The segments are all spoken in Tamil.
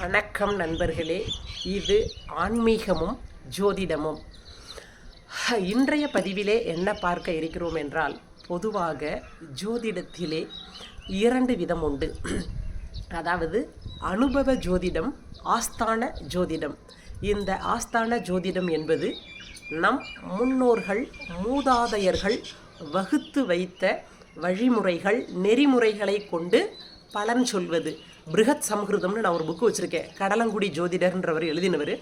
வணக்கம் நண்பர்களே. இது ஆன்மீகமும் ஜோதிடமும். இன்றைய பதிவிலே என்ன பார்க்க இருக்கிறோம் என்றால் பொதுவாக ஜோதிடத்திலே இரண்டு விதம் உண்டு. அதாவது அனுபவ ஜோதிடம் ஆஸ்தான ஜோதிடம். இந்த ஆஸ்தான ஜோதிடம் என்பது நம் முன்னோர்கள் மூதாதையர்கள் வகுத்து வைத்த வழிமுறைகள் நெறிமுறைகளை கொண்டு பலன் சொல்வது. பிருகத் சம்ஹிருதம்னு நான் ஒரு புக்கு வச்சுருக்கேன். கடலங்குடி ஜோதிடர்ன்றவர் எழுதினவர்.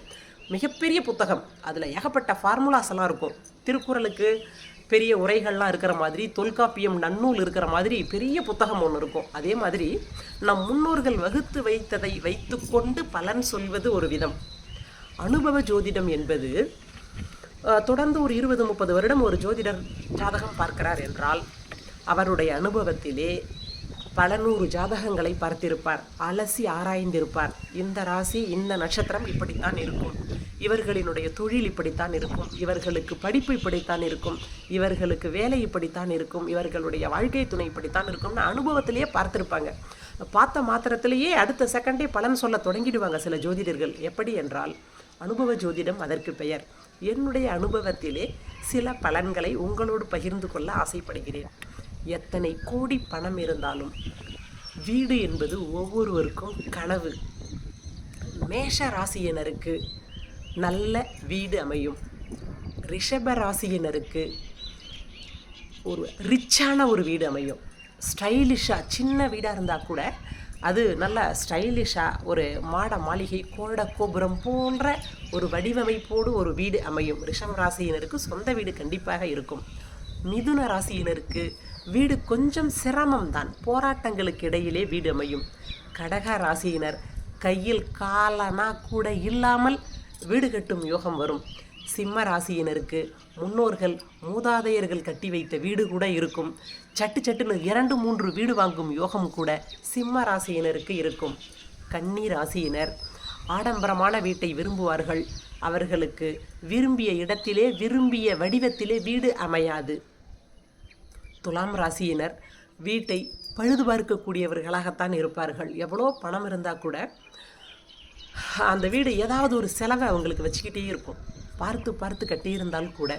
மிகப்பெரிய புத்தகம். அதில் ஏகப்பட்ட ஃபார்முலாஸ் எல்லாம் இருக்கும். திருக்குறளுக்கு பெரிய உரைகள்லாம் இருக்கிற மாதிரி தொல்காப்பியம் நன்னூல் இருக்கிற மாதிரி பெரிய புத்தகம் ஒன்று இருக்கும். அதே மாதிரி நம் முன்னோர்கள் வகுத்து வைத்ததை வைத்துக்கொண்டு பலன் சொல்வது ஒரு விதம். அனுபவ ஜோதிடம் என்பது தொடர்ந்து ஒரு இருபது முப்பது வருடம் ஒரு ஜோதிடர் ஜாதகம் பார்க்கிறார் என்றால் அவருடைய அனுபவத்திலே பல நூறு ஜாதகங்களை பார்த்திருப்பார். அலசி ஆராய்ந்திருப்பார். இந்த ராசி இந்த நட்சத்திரம் இப்படித்தான் இருக்கும். இவர்களினுடைய தொழில் இப்படித்தான் இருக்கும். இவர்களுக்கு படிப்பு இப்படித்தான் இருக்கும். இவர்களுக்கு வேலை இப்படித்தான் இருக்கும். இவர்களுடைய வாழ்க்கை துணை இப்படித்தான் இருக்கும்னு அனுபவத்திலேயே பார்த்துருப்பாங்க. பார்த்த மாத்திரத்திலேயே அடுத்த செகண்டே பலன் சொல்ல தொடங்கிடுவாங்க சில ஜோதிடர்கள். எப்படி என்றால் அனுபவ ஜோதிடம் அதற்கு பெயர். என்னுடைய அனுபவத்திலே சில பலன்களை உங்களோடு பகிர்ந்து கொள்ள ஆசைப்படுகிறேன். எத்தனை கோடி பணம் இருந்தாலும். வீடு என்பது ஒவ்வொருவருக்கும் கனவு. மேஷ ராசியினருக்கு நல்ல வீடு அமையும். ரிஷப ராசியினருக்கு ஒரு ரிச்சான ஒரு வீடு அமையும். ஸ்டைலிஷாக சின்ன வீடாக இருந்தால் கூட அது நல்ல ஸ்டைலிஷாக ஒரு மாட மாளிகை கோட கோபுரம் போன்ற ஒரு வடிவமைப்போடு ஒரு வீடு அமையும். ரிஷப ராசியினருக்கு சொந்த வீடு கண்டிப்பாக இருக்கும். மிதுன ராசியினருக்கு வீடு கொஞ்சம் சிரமம்தான். போராட்டங்களுக்கு இடையிலே வீடு அமையும். கடக ராசியினர் கையில் காலனா கூட இல்லாமல் வீடு கட்டும் யோகம் வரும். சிம்ம ராசியினருக்கு முன்னோர்கள் மூதாதையர்கள் கட்டி வைத்த வீடு கூட இருக்கும். சட்டு சட்டுன்னு இரண்டு மூன்று வீடு வாங்கும் யோகம் கூட சிம்ம ராசியினருக்கு இருக்கும். கன்னி ராசியினர் ஆடம்பரமான வீட்டை விரும்புவார்கள். அவர்களுக்கு விரும்பிய இடத்திலே விரும்பிய வடிவத்திலே வீடு அமையாது. துலாம் ராசியினர் வீட்டை பழுது பார்க்கக்கூடியவர்களாகத்தான் இருப்பார்கள். எவ்வளோ பணம் இருந்தால் கூட அந்த வீடு ஏதாவது ஒரு செலவை அவங்களுக்கு வச்சுக்கிட்டே இருக்கும். பார்த்து பார்த்து கட்டியிருந்தால் கூட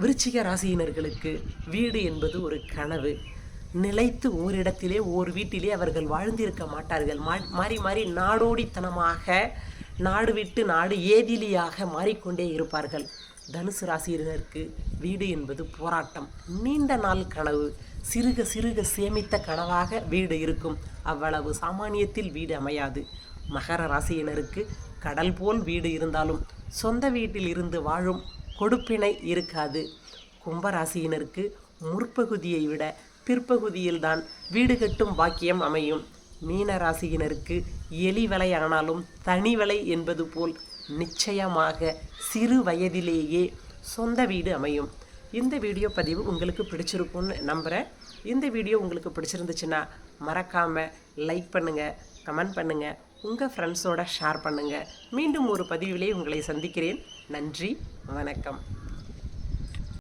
விருச்சிக ராசியினர்களுக்கு வீடு என்பது ஒரு கனவு. நிலைத்து ஓரிடத்திலே ஓர் வீட்டிலே அவர்கள் வாழ்ந்திருக்க மாட்டார்கள். மா- மாறி மாறி நாடோடித்தனமாக நாடு விட்டு நாடு ஏதிலியாக மாறிக்கொண்டே இருப்பார்கள். தனுசு ராசியினருக்கு வீடு என்பது போராட்டம். நீண்ட நாள் கனவு சிறுக சிறுக சேமித்த கனவாக வீடு இருக்கும். அவ்வளவு சாமானியத்தில் வீடு அமையாது. மகர ராசியினருக்கு கடல் போல் வீடு இருந்தாலும் சொந்த வீட்டில் இருந்து வாழும் கொடுப்பினை இருக்காது. கும்பராசியினருக்கு முற்பகுதியை விட பிற்பகுதியில்தான் வீடு கட்டும் பாக்கியம் அமையும். மீன ராசியினருக்கு எலி வலை ஆனாலும் தனி வலை என்பது போல் நிச்சயமாக சிறு வயதிலேயே சொந்த வீடு அமையும். இந்த வீடியோ பதிவு உங்களுக்கு பிடிச்சிருக்கும்னு நம்புகிறேன் இந்த வீடியோ உங்களுக்கு பிடிச்சிருந்துச்சுன்னா மறக்காமல் லைக் பண்ணுங்கள் கமெண்ட் பண்ணுங்கள் உங்கள் ஃப்ரெண்ட்ஸோட ஷேர் பண்ணுங்கள் மீண்டும் ஒரு பதிவிலே உங்களை சந்திக்கிறேன். நன்றி வணக்கம்.